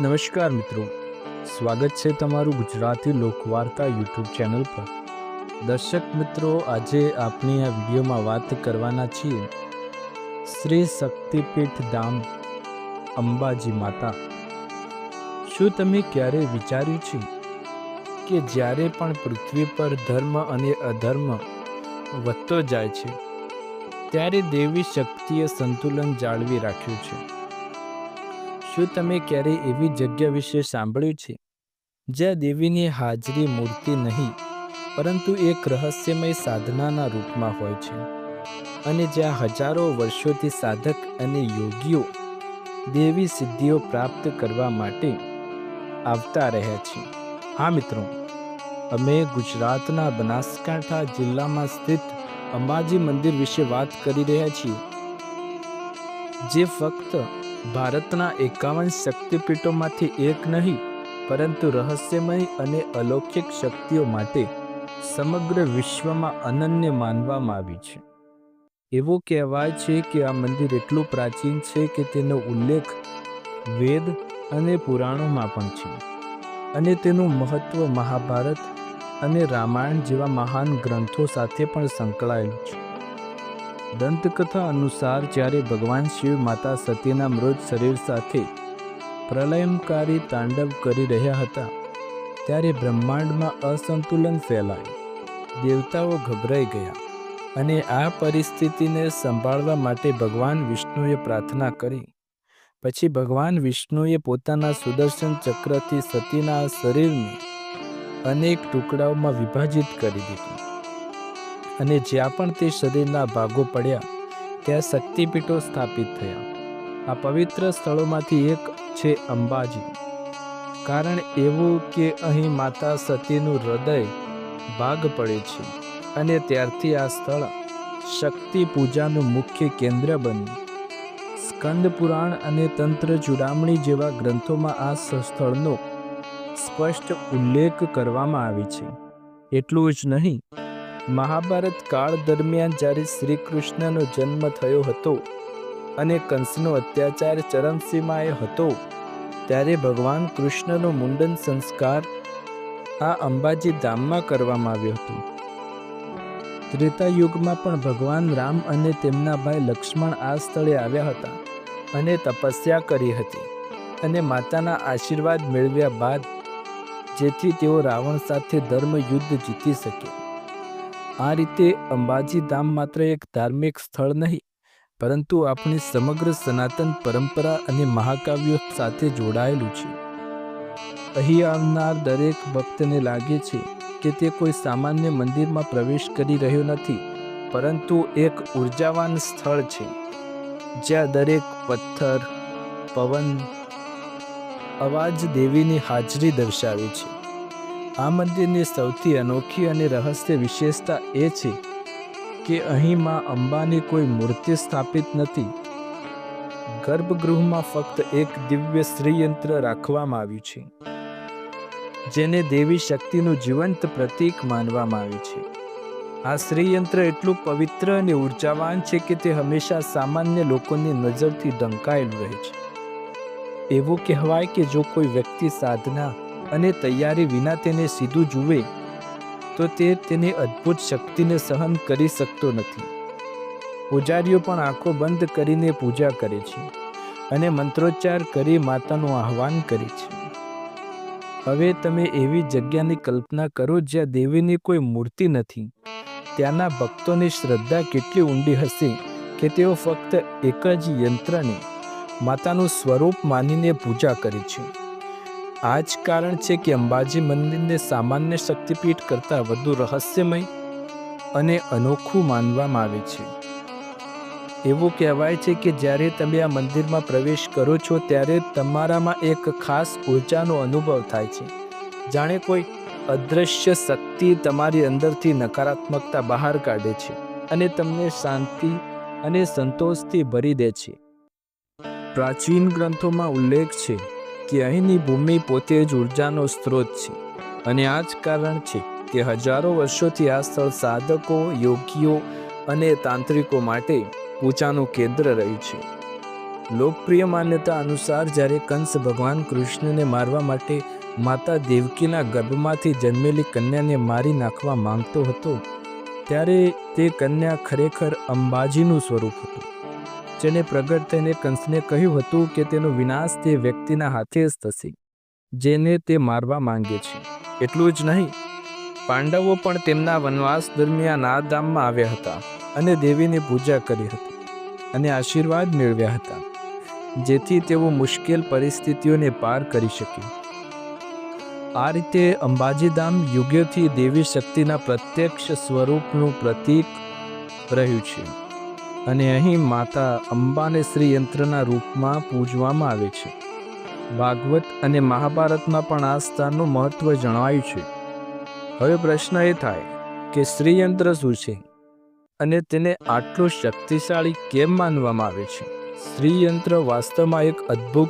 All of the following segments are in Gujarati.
નમસ્કાર મિત્રો. સ્વાગત છે તમારું ગુજરાતી લોકવાર્તા યુટ્યુબ ચેનલ પર. દર્શક મિત્રો, આજે આપણે આ વિડીયોમાં વાત કરવાના છીએ. શ્રી શક્તિપીઠ ધામ, અંબાજી માતા. શું તમે ક્યારે વિચાર્યું છે કે જ્યારે પણ પૃથ્વી પર ધર્મ અને અધર્મ વધતો જાય છે, ત્યારે દેવી શક્તિએ સંતુલન જાળવી રાખ્યું છે? શું તમે ક્યારેય એવી જગ્યા વિશે સાંભળ્યું છે? જ્યાં દેવીની હાજરી મૂર્તિ નહીં, પરંતુ એક રહસ્યમય સાધનાના રૂપમાં હોય છે. અને જ્યાં હજારો વર્ષોથી સાધક અને યોગીઓ દેવી સિદ્ધિઓ પ્રાપ્ત કરવા માટે આવતા રહ્યા છે. હા મિત્રો, અમે ગુજરાતના બનાસકાંઠા જિલ્લામાં સ્થિત અંબાજી મંદિર વિશે વાત કરી રહ્યા છીએ, જે ફક્ત ભારતના એકાવન શક્તિપીઠોમાંથી એક નહીં, પરંતુ રહસ્યમય અને અલૌકિક શક્તિઓ માટે સમગ્ર વિશ્વમાં અનન્ય માનવામાં આવી છે. એવું કહેવાય છે કે આ મંદિર એટલું પ્રાચીન છે કે તેનો ઉલ્લેખ વેદ અને પુરાણોમાં પણ છે અને તેનું મહત્ત્વ મહાભારત અને રામાયણ જેવા મહાન ગ્રંથો સાથે પણ સંકળાયેલું છે. દંતકથા અનુસાર જ્યારે ભગવાન શિવ માતા સતીના મૃત શરીર સાથે પ્રલયંકારી તાંડવ કરી રહ્યા હતા, ત્યારે બ્રહ્માંડમાં અસંતુલન ફેલાયું. દેવતાઓ ગભરાઈ ગયા અને આ પરિસ્થિતિને સંભાળવા માટે ભગવાન વિષ્ણુએ પ્રાર્થના કરી. પછી ભગવાન વિષ્ણુએ પોતાના સુદર્શન ચક્રથી સતીના શરીરને અનેક ટુકડાઓમાં વિભાજિત કરી દીધું. અને જ્યાં પણ તે શરીરના ભાગો પડ્યા, ત્યાં શક્તિપીઠો સ્થાપિત થયા. આ પવિત્ર સ્થળોમાંથી એક છે અંબાજી. કારણ એવું કે અહીં માતા સતીનું હૃદય ભાગ પડે છે અને ત્યારથી આ સ્થળ શક્તિ પૂજાનું મુખ્ય કેન્દ્ર બન્યું. સ્કંદ પુરાણ અને તંત્ર ચૂડામણી જેવા ગ્રંથોમાં આ સ્થળનો સ્પષ્ટ ઉલ્લેખ કરવામાં આવે છે. એટલું જ નહીં મહાભારત કાળ દરમિયાન જ્યારે શ્રી કૃષ્ણનો જન્મ થયો હતો અને કંસનો અત્યાચાર ચરમસીમાએ હતો, ત્યારે ભગવાન કૃષ્ણનો મુંડન સંસ્કાર આ અંબાજી ધામમાં કરવામાં આવ્યો હતો. ત્રેતા યુગમાં પણ ભગવાન રામ અને તેમના ભાઈ લક્ષ્મણ આ સ્થળે આવ્યા હતા અને તપસ્યા કરી હતી અને માતાના આશીર્વાદ મેળવ્યા બાદ જેથી તેઓ રાવણ સાથે ધર્મ યુદ્ધ જીતી શકે. આ રીતે અંબાજી ધામ માત્ર એક ધાર્મિક સ્થળ નહીં, પરંતુ આપણી સમગ્ર સનાતન પરંપરા અને મહાકાવ્યો સાથે જોડાયેલું છે. અહીં આવનાર દરેક ભક્તને લાગે છે કે તે કોઈ સામાન્ય મંદિરમાં પ્રવેશ કરી રહ્યો નથી, પરંતુ એક ઉર્જાવાન સ્થળ છે, જ્યાં દરેક પથ્થર, પવન, અવાજ દેવીની હાજરી દર્શાવે છે. આ મંદિરની સૌથી અનોખી અને રહસ્ય વિશેષતા એ છે કે અહીં માં અંબાની કોઈ મૂર્તિ સ્થાપિત નથી. ગર્ભગૃહમાં ફક્ત એક દિવ્ય શ્રીયંત્ર રાખવામાં આવ્યું છે, જેને દેવી શક્તિનું જીવંત પ્રતીક માનવામાં આવ્યું છે. આ શ્રીયંત્ર એટલું પવિત્ર અને ઉર્જાવાન છે કે તે હંમેશા સામાન્ય લોકોની નજરથી ઢંકાયેલું રહે છે. એવું કહેવાય કે જો કોઈ વ્યક્તિ સાધના અને તૈયારી વિના તેને સીધું જુએ, તો તે તેની અદ્ભુત શક્તિને સહન કરી શકતો નથી. પૂજારીઓ પણ આંખો બંધ કરીને પૂજા કરે છે અને મંત્રોચ્ચાર કરી માતાનું આહવાન કરે છે. હવે તમે એવી જગ્યાની કલ્પના કરો જ્યાં દેવીની કોઈ મૂર્તિ નથી. ત્યાંના ભક્તોની શ્રદ્ધા કેટલી ઊંડી હશે કે તેઓ ફક્ત એક જ યંત્રને માતાનું સ્વરૂપ માનીને પૂજા કરે છે. આ જ કારણ છે કે અંબાજી મંદિરને સામાન્ય શક્તિપીઠ કરતાં વધુ રહસ્યમય અને અનોખું માનવામાં આવે છે. એવું કહેવાય છે કે જ્યારે તમે આ મંદિરમાં પ્રવેશ કરો છો, ત્યારે તમારામાં એક ખાસ ઊર્જાનો અનુભવ થાય છે. જાણે કોઈ અદૃશ્ય શક્તિ તમારી અંદરથી નકારાત્મકતા બહાર કાઢે છે અને તમને શાંતિ અને સંતોષથી ભરી દે છે. પ્રાચીન ગ્રંથોમાં ઉલ્લેખ છે કે અહીંની ભૂમિ પોતે જ ઉર્જાનો સ્ત્રોત છે. અને આ જ કારણ છે કે હજારો વર્ષોથી આ સ્થળ સાધકો, યોગીઓ અને તાંત્રિકો માટે પૂજાનું કેન્દ્ર રહ્યું છે. લોકપ્રિય માન્યતા અનુસાર જ્યારે કંસ ભગવાન કૃષ્ણને મારવા માટે માતા દેવકીના ગર્ભમાંથી જન્મેલી કન્યાને મારી નાખવા માંગતો હતો, ત્યારે તે કન્યા ખરેખર અંબાજીનું સ્વરૂપ હતું. જેને પ્રગટ થઈને કંસને કહ્યું હતું કે તેનો વિનાશ તે વ્યક્તિના હાથે જ થશે, જેને તે મારવા માંગે છે. એટલું જ નહીં, પાંડવો પણ તેમના વનવાસ દરમિયાન આ ધામમાં આવ્યા હતા અને દેવીની પૂજા કરી હતી અને આશીર્વાદ મેળવ્યા હતા, જેથી તેઓ મુશ્કેલ પરિસ્થિતિઓને પાર કરી શકે. આ રીતે અંબાજીધામ યુગ્યથી દેવી શક્તિના પ્રત્યક્ષ સ્વરૂપનું પ્રતીક રહ્યું છે. અને અહીં માતા અંબાને શ્રી યંત્રના રૂપમાં પૂજવામાં આવે છે. ભાગવત અને મહાભારતમાં પણ આ સ્થાનનું મહત્વ જણાવાયું છે. હવે પ્રશ્ન એ થાય કે શ્રીયંત્ર શું છે? અને તેને આટલું શક્તિશાળી કેમ માનવામાં આવે છે? શ્રીયંત્ર વાસ્તવમાં એક અદ્ભુત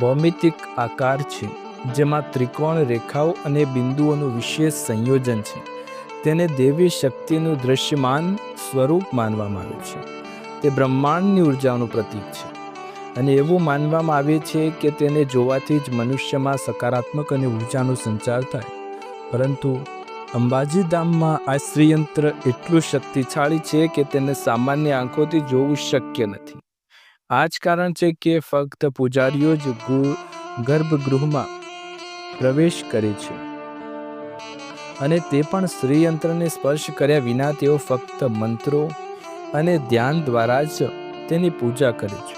ભૌમિતિક આકાર છે, જેમાં ત્રિકોણ રેખાઓ અને બિંદુઓનું વિશેષ સંયોજન છે. તેને દેવી શક્તિનું દૃશ્યમાન સ્વરૂપ માનવામાં આવે છે. તે બ્રહ્માંડની ઉર્જાનું પ્રતીક છે અને એવું માનવામાં આવે છે કે તેને જોવાથી જ મનુષ્યમાં સકારાત્મક અને ઉર્જાનો સંચાર થાય. પરંતુ અંબાજી ધામમાં આ શ્રીયંત્ર એટલું શક્તિશાળી છે કે તેને સામાન્ય આંખોથી જોવું શક્ય નથી. આ જ કારણ છે કે ફક્ત પૂજારીઓ જ ગુ- ગર્ભગૃહમાં પ્રવેશ કરે છે. અને તે પણ શ્રીયંત્રને સ્પર્શ કર્યા વિના તેઓ ફક્ત મંત્રો અને ધ્યાન દ્વારા જ તેની પૂજા કરે છે.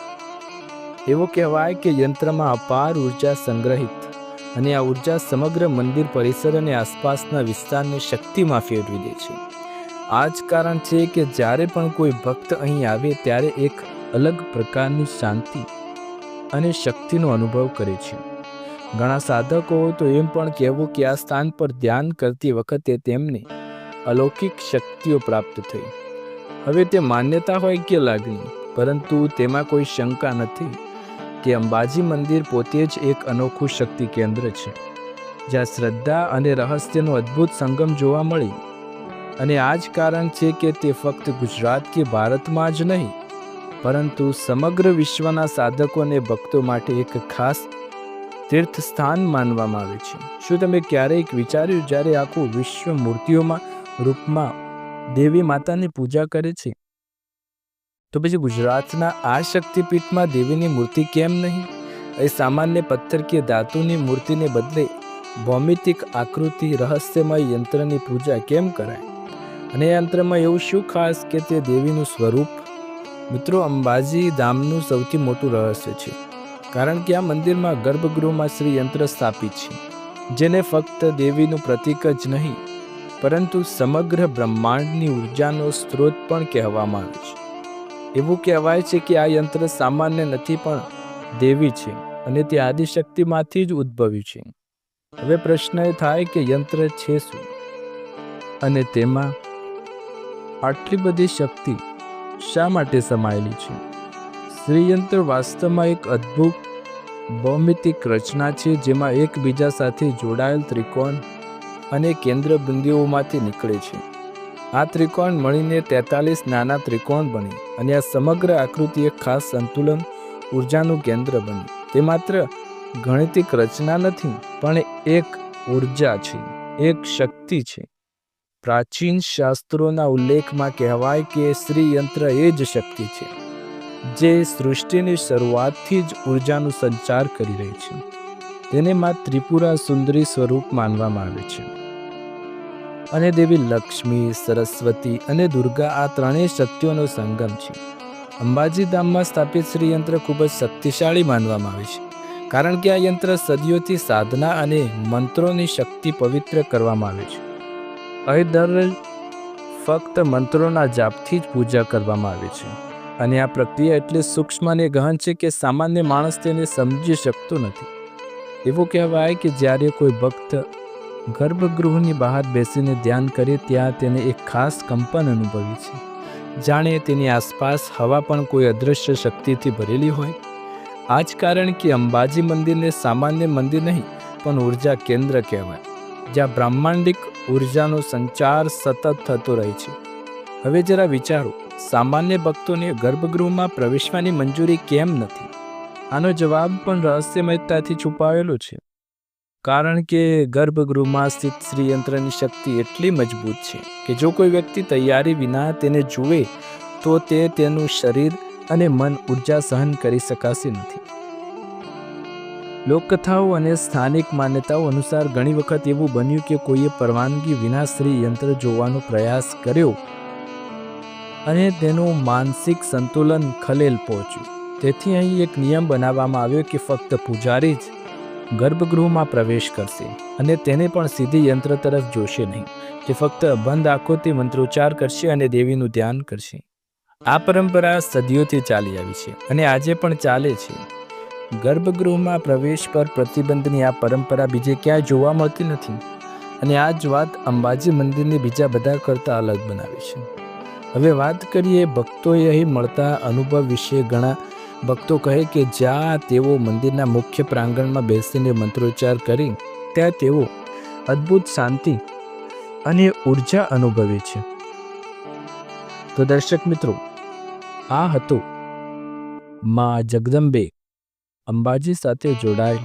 એવું કહેવાય કે યંત્રમાં અપાર ઊર્જા સંગ્રહિત અને આ ઊર્જા સમગ્ર મંદિર પરિસર અને આસપાસના વિસ્તારને શક્તિમાં ફેરવી દે છે. આ જ કારણ છે કે જ્યારે પણ કોઈ ભક્ત અહીં આવે ત્યારે એક અલગ પ્રકારની શાંતિ અને શક્તિનો અનુભવ કરે છે. ઘણા સાધકો તો એમ પણ કહેવું કે આ સ્થાન પર ધ્યાન કરતી વખતે તેમને અલૌકિક શક્તિઓ પ્રાપ્ત થઈ. હવે તે માન્યતા હોય કે લાગણી, પરંતુ તેમાં કોઈ શંકા નથી કે અંબાજી મંદિર પોતે જ એક અનોખું શક્તિ કેન્દ્ર છે, જ્યાં શ્રદ્ધા અને રહસ્યનો અદ્ભુત સંગમ જોવા મળી. અને આ જ કારણ છે કે તે ફક્ત ગુજરાત કે ભારતમાં જ નહીં, પરંતુ સમગ્ર વિશ્વના સાધકો અને ભક્તો માટે એક ખાસ તીર્થ સ્થાન માનવામાં આવે છે. શું તમે ક્યારેક વિચાર્યું જ્યારે આખું વિશ્વ મૂર્તિઓમાં, રૂપમાં દેવી માતાની પૂજા કરે છે? તો પછી ગુજરાતના આ શક્તિપીઠમાં દેવીની મૂર્તિ કેમ નહીં? એ સામાન્ય પથ્થર કે ધાતુની મૂર્તિને બદલે ભૌમિતિક આકૃતિ, રહસ્યમય યંત્રની પૂજા કેમ કરાય? અને યંત્રમાં એવું શું ખાસ કે તે દેવીનું સ્વરૂપ? મિત્રો, અંબાજી ધામનું સૌથી મોટું રહસ્ય છે. કારણ કે આ મંદિરમાં ગર્ભગૃહમાં શ્રી યંત્ર સ્થાપિત છે, જેને ફક્ત દેવીનું પ્રતીક જ નહીં, પરંતુ સમગ્ર બ્રહ્માંડની ઉર્જાનો સ્ત્રોત પણ કહેવામાં આવે છે. એવું કહેવાય છે કે આ યંત્ર સામાન્ય નથી પણ દેવી છે અને તે આદિશક્તિમાંથી જ ઉદ્ભવ્યું છે. હવે પ્રશ્ન એ થાય કે યંત્ર છે શું? અને તેમાં આટલી બધી શક્તિ શા માટે સમાયેલી છે? શ્રીયંત્ર વાસ્તવમાં એક અદ્ભુત ભૌમિતિક રચના છે, જેમાં એકબીજા સાથે જોડાયેલ ત્રિકોણ અને કેન્દ્ર બિંદુઓમાંથી નીકળે છે. આ ત્રિકોણ મળીને તેતાલીસ નાના ત્રિકોણ બને અને આ સમગ્ર આકૃતિ એક ખાસ સંતુલન ઉર્જાનું કેન્દ્ર બને. તે માત્ર ગણિતિક રચના નથી, પણ એક ઊર્જા છે, એક શક્તિ છે. પ્રાચીન શાસ્ત્રોના ઉલ્લેખમાં કહેવાય કે શ્રીયંત્ર એ જ શક્તિ છે. જે સૃષ્ટિની શરૂઆતથી જ ઉર્જાનું સંચાર કરી રહી છે. તેને માં ત્રિપુરા સુંદરી સ્વરૂપ માનવામાં આવે છે. અને દેવી લક્ષ્મી, સરસ્વતી અને દુર્ગા આ ત્રણેય શક્તિઓનો સંગમ છે. અંબાજી ધામમાં સ્થાપિત શ્રી યંત્ર ખૂબ જ શક્તિશાળી માનવામાં આવે છે. કારણ કે આ યંત્ર સદીઓથી સાધના અને મંત્રોની શક્તિ પવિત્ર કરવામાં આવે છે. અહીં દરરોજ ફક્ત મંત્રોના જાપથી જ પૂજા કરવામાં આવે છે. અને આ પ્રક્રિયા એટલી સૂક્ષ્મ અને ગહન છે કે સામાન્ય માણસ તેને સમજી શકતો નથી. એવું કહેવાય કે જ્યારે કોઈ ભક્ત ગર્ભગૃહની બહાર બેસીને ધ્યાન કરે ત્યાં તેને એક ખાસ કંપન અનુભવી છે. જાણે તેની આસપાસ હવા પણ કોઈ અદૃશ્ય શક્તિથી ભરેલી હોય. આ જ કારણ કે અંબાજી મંદિરને સામાન્ય મંદિર નહીં, પણ ઊર્જા કેન્દ્ર કહેવાય, જ્યાં બ્રહ્માંડિક ઉર્જાનો સંચાર સતત થતો રહે છે. હવે જરા વિચારો સામાન્ય ભક્તોને ગર્ભગૃહમાં પ્રવેશવાની મંજૂરી કેમ નથી? આનો જવાબ પણ રહસ્યમયતાથી છુપાવેલો છે. કારણ કે ગર્ભગૃહમાં સ્થિત શ્રીયંત્રની શક્તિ એટલી મજબૂત છે કે જો કોઈ વ્યક્તિ તૈયારી વિના તેને જુએ, તો તે તેનું શરીર અને મન ઊર્જા સહન કરી શકાશે નથી. લોકકથાઓ અને સ્થાનિક માન્યતાઓ અનુસાર ઘણી વખત એવું બન્યું કે કોઈએ પરવાનગી વિના શ્રી યંત્ર જોવાનો પ્રયાસ કર્યો અને તેનું માનસિક સંતુલન ખલેલ પહોંચ્યું. તેથી અહીં એક નિયમ બનાવવામાં આવ્યો કે ફક્ત પૂજારી જ ગર્ભગૃહમાં પ્રવેશ કરશે અને તેને પણ સીધી યંત્ર તરફ જોશે નહીં તે ફક્ત બંધ આંખોથી મંત્રોચ્ચાર કરશે અને દેવીનું ધ્યાન કરશે. આ પરંપરા સદીઓથી ચાલી આવી છે અને આજે પણ ચાલે છે. ગર્ભગૃહમાં પ્રવેશ પર પ્રતિબંધની આ પરંપરા બીજે ક્યાંય જોવા મળતી નથી. અને આ જ વાત અંબાજી મંદિરને બીજા બધા કરતાં અલગ બનાવે છે. હવે વાત કરીએ ભક્તોએ અહીં મળતા અનુભવ વિશે. ઘણા ભક્તો કહે કે જ્યાં તેઓ મંદિરના મુખ્ય પ્રાંગણમાં બેસીને મંત્રોચ્ચાર કરી, ત્યાં તેઓ અદ્ભુત શાંતિ અને ઊર્જા અનુભવે છે. તો દર્શક મિત્રો, આ હતો મા જગદંબે અંબાજી સાથે જોડાયેલ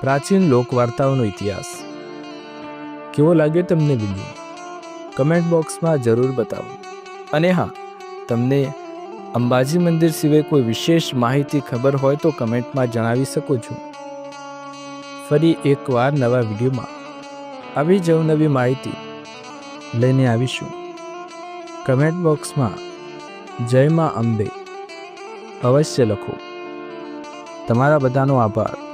પ્રાચીન લોકવાર્તાઓનો ઇતિહાસ. કેવો લાગ્યો તમને વીડિયો કમેન્ટ બોક્સમાં જરૂર બતાવો. અને હા, તમને અંબાજી મંદિર સિવાય કોઈ વિશેષ માહિતી ખબર હોય તો કમેન્ટમાં જણાવી શકો છો. ફરી એકવાર નવા વિડીયોમાં આવી જ નવી માહિતી લઈને આવીશું. કમેન્ટ બોક્સમાં જય માં અંબે અવશ્ય લખો. તમારા બધાનો આભાર.